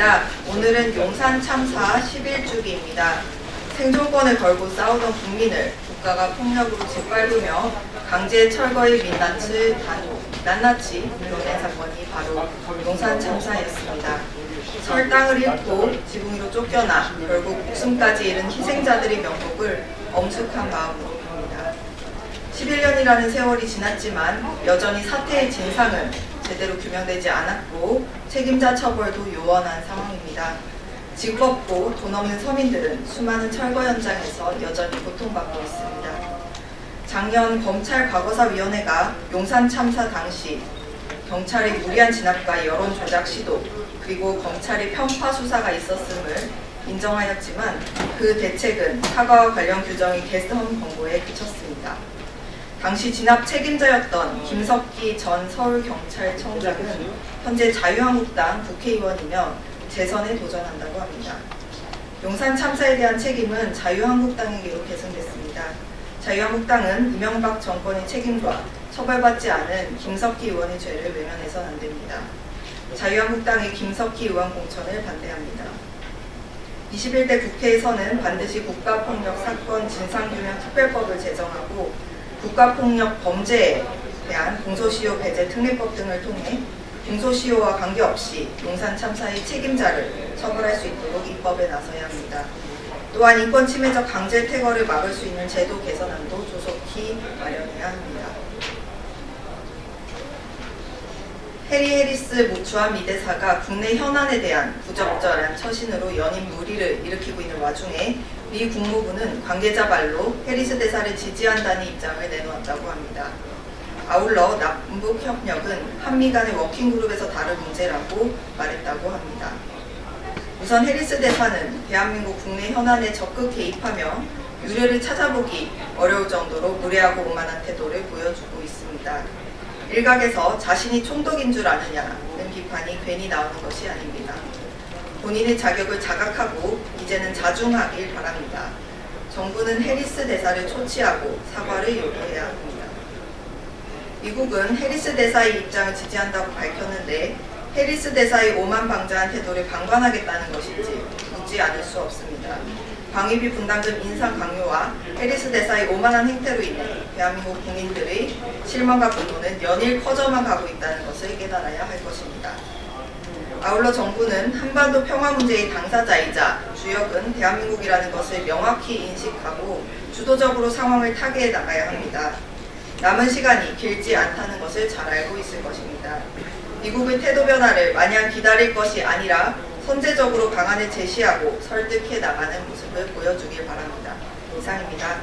반갑습니다. 오늘은 용산 참사 11주기입니다. 생존권을 걸고 싸우던 국민을 국가가 폭력으로 짓밟으며 강제 철거의 민낯을 단- 낱낱이 드러낸 사건이 바로 용산 참사였습니다. 설 땅을 잃고 지붕 위로 쫓겨나 결국 목숨까지 잃은 희생자들의 명복을 엄숙한 마음으로 봅니다. 11년이라는 세월이 지났지만 여전히 사태의 진상은 제대로 규명되지 않았고 책임자 처벌도 요원한 상황입니다. 집 없고 돈 없는 서민들은 수많은 철거 현장에서 여전히 고통받고 있습니다. 작년 검찰 과거사위원회가 용산 참사 당시 경찰의 무리한 진압과 여론 조작 시도 그리고 검찰의 편파 수사가 있었음을 인정하였지만 그 대책은 사과와 관련 규정이 개선 권고에 그쳤습니다. 당시 진압 책임자였던 김석기 전 서울경찰청장은 현재 자유한국당 국회의원이며 재선에 도전한다고 합니다. 용산 참사에 대한 책임은 자유한국당에게로 계승됐습니다. 자유한국당은 이명박 정권의 책임과 처벌받지 않은 김석기 의원의 죄를 외면해서는 안 됩니다. 자유한국당의 김석기 의원 공천을 반대합니다. 21대 국회에서는 반드시 국가폭력 사건 진상규명 특별법을 제정하고 국가폭력 범죄에 대한 공소시효 배제 특례법 등을 통해 공소시효와 관계없이 용산 참사의 책임자를 처벌할 수 있도록 입법에 나서야 합니다. 또한 인권 침해적 강제 퇴거를 막을 수 있는 제도 개선안도 조속히 마련해야 합니다. 해리 해리스 모추한 미대사가 국내 현안에 대한 부적절한 처신으로 연임 무리를 일으키고 있는 와중에 미 국무부는 관계자 말로 해리스 대사를 지지한다는 입장을 내놓았다고 합니다. 아울러 남북 협력은 한미 간의 워킹 그룹에서 다른 문제라고 말했다고 합니다. 우선 해리스 대사는 대한민국 국내 현안에 적극 개입하며 유례를 찾아보기 어려울 정도로 무례하고 오만한 태도를 보여주고 있습니다. 일각에서 자신이 총독인 줄 아느냐는 비판이 괜히 나오는 것이 아닙니다. 본인의 자격을 자각하고 이제는 자중하길 바랍니다. 정부는 해리스 대사를 초치하고 사과를 요구해야 합니다. 미국은 해리스 대사의 입장을 지지한다고 밝혔는데 해리스 대사의 오만 방자한 태도를 방관하겠다는 것인지 묻지 않을 수 없습니다. 방위비 분담금 인상 강요와 해리스 대사의 오만한 행태로 인해 대한민국 국민들의 실망과 분노는 연일 커져만 가고 있다는 것을 깨달아야 할 것입니다. 아울러 정부는 한반도 평화 문제의 당사자이자 주역은 대한민국이라는 것을 명확히 인식하고 주도적으로 상황을 타개해 나가야 합니다. 남은 시간이 길지 않다는 것을 잘 알고 있을 것입니다. 미국의 태도 변화를 마냥 기다릴 것이 아니라 선제적으로 방안을 제시하고 설득해 나가는 모습을 보여주길 바랍니다. 이상입니다.